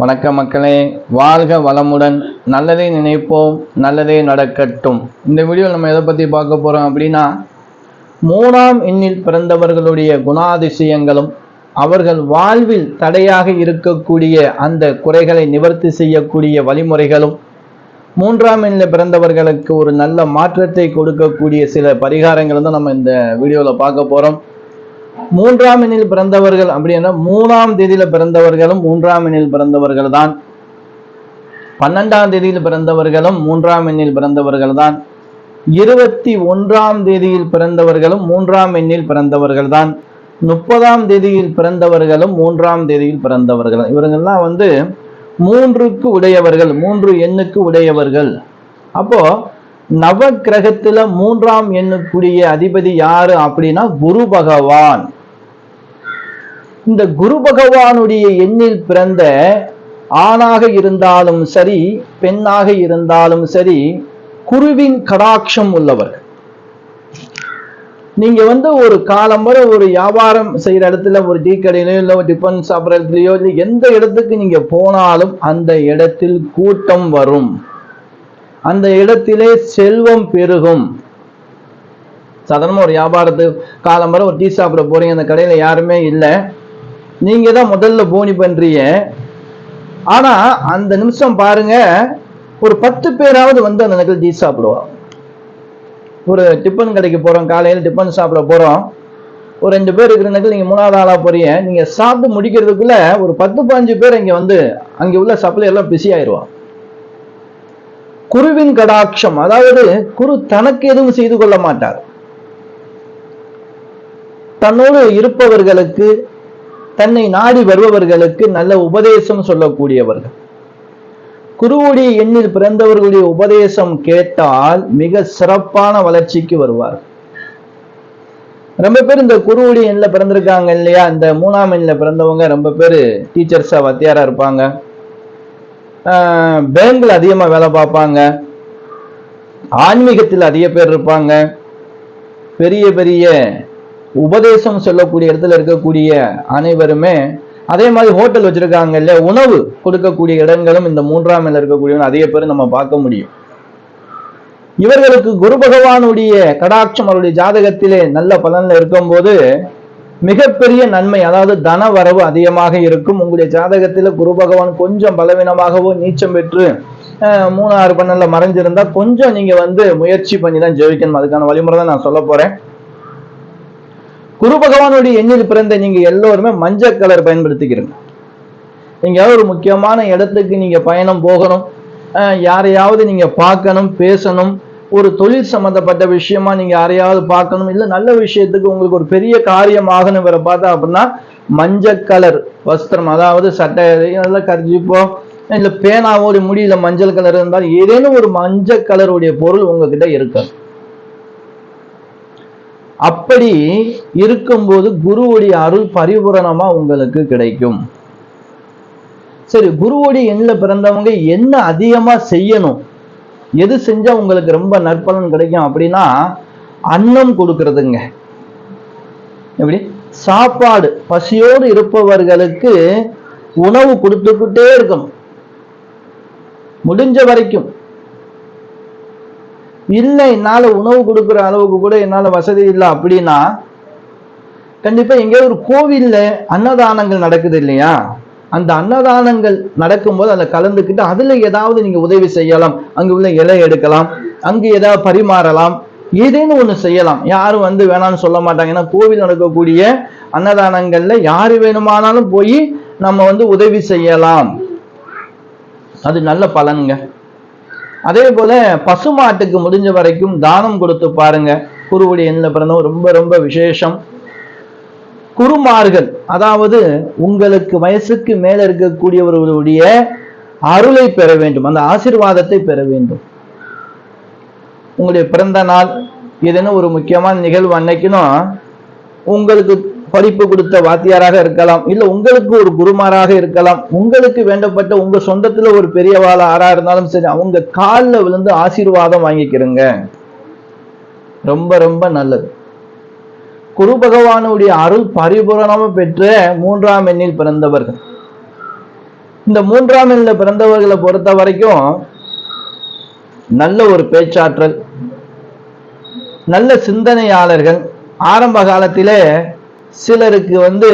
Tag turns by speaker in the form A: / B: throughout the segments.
A: வணக்க மக்களே வாழ்க வளமுடன். நல்லதே நினைப்போம் நல்லதே நடக்கட்டும். இந்த வீடியோவில் நம்ம எதை பற்றி பார்க்க போகிறோம் அப்படின்னா மூணாம் எண்ணில் பிறந்தவர்களுடைய குணாதிசயங்களும் அவர்கள் வாழ்வில் தடையாக இருக்கக்கூடிய அந்த குறைகளை நிவர்த்தி செய்யக்கூடிய வழிமுறைகளும் மூன்றாம் எண்ணில் பிறந்தவர்களுக்கு ஒரு நல்ல மாற்றத்தை கொடுக்கக்கூடிய சில பரிகாரங்களை தான் நம்ம இந்த வீடியோவில் பார்க்க போகிறோம் மூன்றாம் எண்ணில் பிறந்தவர்கள் அப்படின்னா மூணாம் தேதியில பிறந்தவர்களும் மூன்றாம் எண்ணில் பிறந்தவர்கள் தான் பன்னெண்டாம் தேதியில் பிறந்தவர்களும் மூன்றாம் எண்ணில் பிறந்தவர்கள் தான் இருபத்தி ஒன்றாம் தேதியில் பிறந்தவர்களும் மூன்றாம் எண்ணில் பிறந்தவர்கள் தான் முப்பதாம் தேதியில் பிறந்தவர்களும் மூன்றாம் தேதியில் பிறந்தவர்கள். இவர்கள்லாம் வந்து மூன்றுக்கு உடையவர்கள் மூன்று எண்ணுக்கு உடையவர்கள். அப்போ நவ கிரகத்துல மூன்றாம் எண்ணுக்குரிய அதிபதி யாரு அப்படின்னா குரு பகவான். இந்த குரு பகவானுடைய எண்ணில் பிறந்த ஆணாக இருந்தாலும் சரி பெண்ணாக இருந்தாலும் சரி குருவின் கடாட்சம் உள்ளவர் நீங்க வந்து ஒரு காலம் வரை ஒரு வியாபாரம் செய்யற இடத்துல ஒரு டீ கடையிலயோ இல்லை ஒரு டிஃபன் சாப்பிட்ற இடத்துலயோ இல்லை எந்த இடத்துக்கு நீங்க போனாலும் அந்த இடத்தில் கூட்டம் வரும். அந்த இடத்திலே செல்வம் பெருகும். சாதாரணமாக ஒரு வியாபாரத்துக்கு காலம் வரை ஒரு டீ சாப்பிட போறீங்க அந்த கடையில் யாருமே இல்லை. நீங்க தான் முதல்ல போனி பண்றீங்க. ஆனா அந்த நிமிஷம் பாருங்க ஒரு பத்து பேராவது வந்து அந்த இடத்துல டீ சாப்பிடுவோம் ஒரு டிஃபன் கடைக்கு போறோம் காலையில் டிஃபன் சாப்பிட போறோம். ஒரு ரெண்டு பேர் இருக்கிற நேரத்தில் நீங்க மூணாவது ஆளாக போறீங்க. நீங்க சாப்பிட்டு முடிக்கிறதுக்குள்ள ஒரு பத்து பதினஞ்சு பேர் இங்க வந்து அங்க உள்ள சப்ளை எல்லாம் பிஸி ஆயிடுவான் குருவின் கடாட்சம் அதாவது குரு தனக்கு எதுவும் செய்து கொள்ள மாட்டார். தன்னோடு இருப்பவர்களுக்கு தன்னை நாடி வருபவர்களுக்கு நல்ல உபதேசம் சொல்லக்கூடியவர்கள். குருவுடைய எண்ணில் பிறந்தவர்களுடைய உபதேசம் கேட்டால் மிக சிறப்பான வளர்ச்சிக்கு வருவார். ரொம்ப பேர் இந்த குருவுடைய எண்ணில் பிறந்திருக்காங்க இல்லையா? இந்த மூணாம் எண்ணில் பிறந்தவங்க ரொம்ப பேர் டீச்சர்ஸா வத்தியாரா இருப்பாங்க. பேங்கில் அதிகமா வேலை பார்ப்பாங்க. ஆன்மீகத்தில் அதிக பேர் இருப்பாங்க. பெரிய பெரிய உபதேசம் சொல்லக்கூடிய இடத்துல இருக்கக்கூடிய அனைவருமே அதே மாதிரி ஹோட்டல் வச்சிருக்காங்க இல்லையா? உணவு கொடுக்கக்கூடிய இடங்களும் இந்த மூன்றாம் இடம் இருக்கக்கூடிய அதிக பேர் நம்ம பார்க்க முடியும். இவர்களுக்கு குரு பகவானுடைய கடாட்சம் அவருடைய ஜாதகத்திலே நல்ல பலன்ல இருக்கும்போது மிகப்பெரிய நன்மை அதாவது தன வரவு அதிகமாக இருக்கும். உங்களுடைய ஜாதகத்தில் குரு பகவான் கொஞ்சம் பலவீனமாகவோ நீச்சம் பெற்று மூணு ஆறு பண்ணல மறைஞ்சிருந்தா கொஞ்சம் நீங்க வந்து முயற்சி பண்ணி தான் ஜெயிக்கணும். அதுக்கான வழிமுறை தான் நான் சொல்ல போறேன். குரு பகவானுடைய எண்ணில் பிறந்த நீங்க எல்லோருமே மஞ்சள் கலர் பயன்படுத்திக்கிறீங்க. எங்கேயாவது ஒரு முக்கியமான இடத்துக்கு நீங்க பயணம் போகணும். யாரையாவது நீங்க பார்க்கணும் பேசணும். ஒரு தொழில் சம்பந்தப்பட்ட விஷயமா நீங்க யாரையாவது பார்க்கணும். இல்ல நல்ல விஷயத்துக்கு உங்களுக்கு ஒரு பெரிய காரியம் ஆகணும் இவரை பார்த்தா அப்படின்னா மஞ்சள் கலர் வஸ்திரம் அதாவது சட்டை நல்லா கரிஞ்சிப்போ இல்ல ஒரு முடியல மஞ்சள் கலர் இருந்தால் ஏதேனும் ஒரு மஞ்சள் கலருடைய பொருள் உங்ககிட்ட இருக்கு அப்படி இருக்கும்போது குருவுடைய அருள் பரிபூரணமா உங்களுக்கு கிடைக்கும். சரி குருவுடைய எண்ணில் பிறந்தவங்க என்ன அதிகமா செய்யணும்? எது செஞ்சா உங்களுக்கு ரொம்ப நற்பலன் கிடைக்கும் அப்படின்னா அன்னம் கொடுக்கறதுங்க. எப்படி? சாப்பாடு. பசியோடு இருப்பவர்களுக்கு உணவு கொடுத்துக்கிட்டே இருக்கணும் முடிஞ்ச வரைக்கும். இல்லை என்னால உணவு கொடுக்குற அளவுக்கு கூட என்னால வசதி இல்லை அப்படின்னா கண்டிப்பா எங்கேயோ ஒரு கோவில்ல அன்னதானங்கள் நடக்குது இல்லையா? அந்த அன்னதானங்கள் நடக்கும்போது அதில் கலந்துக்கிட்டு அதுல ஏதாவது நீங்க உதவி செய்யலாம். அங்கே உள்ள இலை எடுக்கலாம். அங்கு ஏதாவது பரிமாறலாம். ஏதேனும் ஒண்ணு செய்யலாம். யாரும் வந்து வேணாம்னு சொல்ல மாட்டாங்க. ஏன்னா கோவில் நடக்கக்கூடிய அன்னதானங்கள்ல யார் வேணுமானாலும் போய் நம்ம வந்து உதவி செய்யலாம். அது நல்ல பலனுங்க. அதே போல பசுமாட்டுக்கு முடிஞ்ச வரைக்கும் தானம் கொடுத்து பாருங்க. குருவுடைய எண்ணில் பிறந்தவங்க ரொம்ப ரொம்ப விசேஷம். குருமார்கள். அதாவது உங்களுக்கு வயசுக்கு மேல இருக்கக்கூடியவர்களுடைய அருளை பெற வேண்டும். அந்த ஆசிர்வாதத்தை பெற வேண்டும். உங்களுடைய பிறந்த நாள் ஏதேனும் ஒரு முக்கியமான நிகழ்வு அன்னைக்குனும் உங்களுக்கு படிப்பு கொடுத்த வாத்தியாராக இருக்கலாம் இல்ல உங்களுக்கு ஒரு குருமாராக இருக்கலாம் உங்களுக்கு வேண்டப்பட்ட உங்க சொந்தத்துல ஒரு பெரியவாள் ஆறா இருந்தாலும் சரி அவங்க காலில் விழுந்து ஆசீர்வாதம் வாங்கிக்கிறங்க. ரொம்ப ரொம்ப நல்லது. குரு பகவானுடைய அருள் பரிபூரணமாக பெற்ற மூன்றாம் எண்ணில் பிறந்தவர்கள். இந்த மூன்றாம் எண்ணில் பிறந்தவர்களை பொறுத்த வரைக்கும் நல்ல ஒரு பேச்சாற்றல் நல்ல சிந்தனையாளர்கள். ஆரம்ப காலத்திலே சிலருக்கு வந்து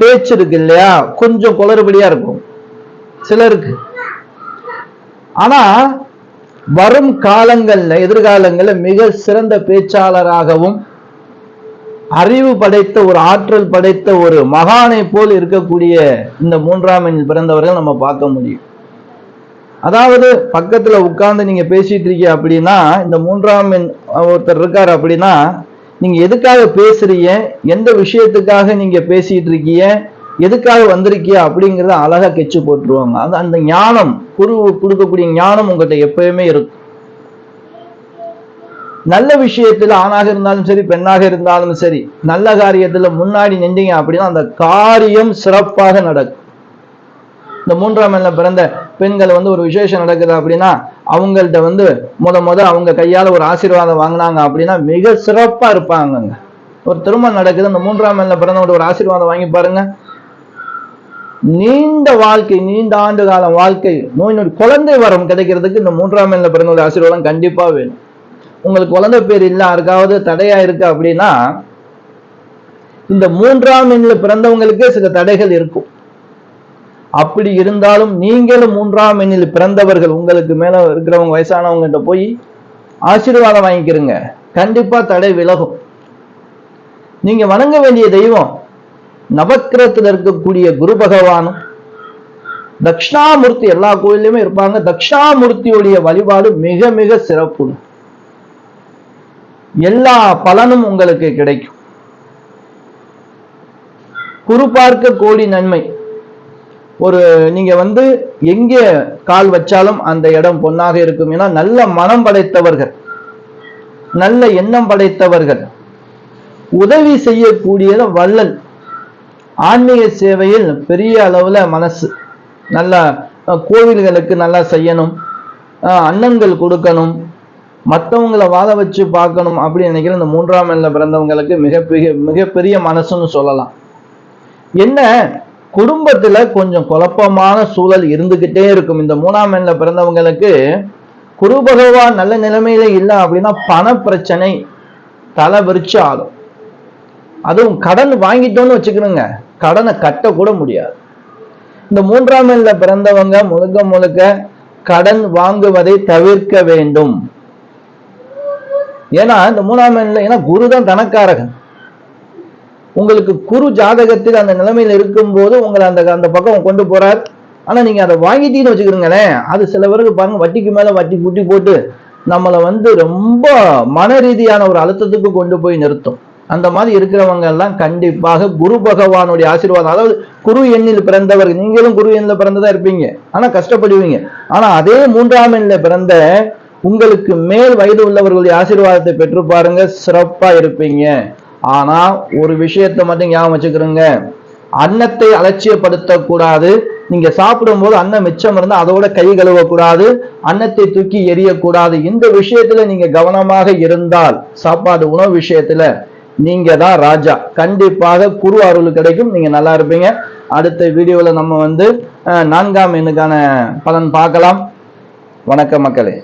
A: பேச்சு இருக்கு இல்லையா? கொஞ்சம் குளறுபடியா இருக்கும் சிலருக்கு. ஆனா வரும் காலங்கள்ல எதிர்காலங்கள்ல மிக சிறந்த பேச்சாளராகவும் அறிவு படைத்த ஒரு ஆற்றல் படைத்த ஒரு மகானை போல் இருக்கக்கூடிய இந்த மூன்றாம் எண்ணில் பிறந்தவர்கள் நம்ம பார்க்க முடியும். அதாவது பக்கத்துல உட்கார்ந்து நீங்க பேசிட்டு இருக்கீங்க அப்படின்னா இந்த மூன்றாம் எண் ஒருத்தர் இருக்காரு அப்படின்னா நீங்க எதுக்காக பேசுறீங்க? எந்த விஷயத்துக்காக நீங்க பேசிட்டு இருக்கீங்க? எதுக்காக வந்திருக்கியா அப்படிங்கிறத அழகா கெச்சு போட்டுருவாங்க. அது அந்த ஞானம் குரு கொடுக்கக்கூடிய ஞானம் உங்கள்கிட்ட எப்பயுமே இருக்கும். நல்ல விஷயத்துல ஆணாக இருந்தாலும் சரி பெண்ணாக இருந்தாலும் சரி நல்ல காரியத்துல முன்னாடி நின்றீங்க அப்படின்னா அந்த காரியம் சிறப்பாக நடக்கும். இந்த மூன்றாம் எண்ணில் பிறந்த பெண்கள் வந்து ஒரு விசேஷம் நடக்குது அப்படின்னா அவங்கள்ட்ட வந்து முத முத அவங்க கையால ஒரு ஆசீர்வாதம் வாங்கினாங்க அப்படின்னா மிக சிறப்பா இருப்பாங்கங்க. ஒரு திருமணம் நடக்குது அந்த மூன்றாம் எண்ணில் பிறந்தவங்க ஒரு ஆசீர்வாதம் வாங்கி பாருங்க. நீண்ட வாழ்க்கை நீண்ட ஆண்டு காலம் வாழ்க்கை நோய் நொடி குழந்தை வரம் கிடைக்கிறதுக்கு இந்த மூன்றாம் எண்ணில் ஒரு ஆசீர்வாதம் கண்டிப்பா வேணும். உங்களுக்கு குழந்தை பேர் இல்ல யாருக்காவது தடையா இருக்கு அப்படின்னா இந்த மூன்றாம் எண்ணில் பிறந்தவங்களுக்கே சில தடைகள் இருக்கும். அப்படி இருந்தாலும் நீங்களும் மூன்றாம் எண்ணில் பிறந்தவர்கள் உங்களுக்கு மேல இருக்கிறவங்க வயசானவங்ககிட்ட போய் ஆசீர்வாதம் வாங்கிக்கிறங்க. கண்டிப்பா தடை விலகும். நீங்க வணங்க வேண்டிய தெய்வம் நவக்கிரத்தில் இருக்கக்கூடிய குரு பகவானும் தட்சிணாமூர்த்தி எல்லா கோயிலுமே இருப்பாங்க. தக்ஷாமூர்த்தியுடைய வழிபாடு மிக மிக சிறப்பு எல்லா பலனும் உங்களுக்கு கிடைக்கும். குரு பார்க்க கோடி நன்மை. ஒரு நீங்க வந்து எங்கே கால் வச்சாலும் அந்த இடம் பொன்னாக இருக்கும். ஏன்னா நல்ல மனம் படைத்தவர்கள். நல்ல எண்ணம் படைத்தவர்கள். உதவி செய்யக்கூடியத வள்ளல். ஆன்மீக சேவையில் பெரிய அளவுல மனசு. நல்லா கோவில்களுக்கு நல்லா செய்யணும். அன்னங்கள் கொடுக்கணும். மற்றவங்களை வாழ வச்சு பார்க்கணும் அப்படின்னு நினைக்கிற இந்த மூன்றாம் எண்ணில் பிறந்தவங்களுக்கு மிகப்பெரிய மிகப்பெரிய மனசுன்னு சொல்லலாம். என்ன? குடும்பத்துல கொஞ்சம் குழப்பமான சூழல் இருந்துகிட்டே இருக்கும். இந்த மூணாம் எண்ணில் பிறந்தவங்களுக்கு குரு பகவான் நல்ல நிலைமையில இல்லை அப்படின்னா பண பிரச்சனை தலை விரிச்சு ஆகும் அதுவும் கடன் வாங்கிட்டோம்னு வச்சுக்கணுங்க. கடனை கட்டக்கூட முடியாது. இந்த மூன்றாம் எண்ணில் பிறந்தவங்க முழுக்க முழுக்க கடன் வாங்குவதை தவிர்க்க வேண்டும். ஏன்னா இந்த மூணாம் எண்ணில் ஏன்னா குரு தான் தனக்காரகன். உங்களுக்கு குரு ஜாதகத்தில் அந்த நிலைமையில இருக்கும்போது உங்களை அந்த அந்த பக்கம் கொண்டு போறார். ஆனா நீங்க அதை வாங்கிட்டீங்கன்னு வச்சுக்கிறீங்களேன் அது சில பேருக்கு பாருங்க வட்டிக்கு மேல வட்டி கூட்டி போட்டு நம்மளை வந்து ரொம்ப மன ரீதியான ஒரு அழுத்தத்துக்கு கொண்டு போய் நிறுத்தும். அந்த மாதிரி இருக்கிறவங்க எல்லாம் கண்டிப்பாக குரு பகவானுடைய ஆசீர்வாதம். அதாவது குரு எண்ணில் பிறந்தவர் நீங்களும் குரு எண்ணில் பிறந்ததா இருப்பீங்க. ஆனா கஷ்டப்படுவீங்க. ஆனா அதே மூன்றாம் எண்ணில் பிறந்த உங்களுக்கு மேல் வயது உள்ளவர்களுடைய ஆசீர்வாதத்தை பெற்று பாருங்க சிறப்பா இருப்பீங்க. ஆனா ஒரு விஷயத்தை மட்டும் ஞாபகம் வச்சுக்கிறோங்க. அன்னத்தை அலட்சியப்படுத்தக்கூடாது. நீங்க சாப்பிடும்போது அன்னம் மிச்சம் இருந்தா அதோட கை கழுவக்கூடாது. அன்னத்தை தூக்கி எரியக்கூடாது இந்த விஷயத்துல நீங்க கவனமாக இருந்தால் சாப்பாடு உணவு விஷயத்துல நீங்க தான் ராஜா. கண்டிப்பாக குரு அருள் கிடைக்கும். நீங்க நல்லா இருப்பீங்க. அடுத்த வீடியோல நம்ம வந்து நான்காம் எண்ணுக்கான பலன் பார்க்கலாம். வணக்கம் மக்களே.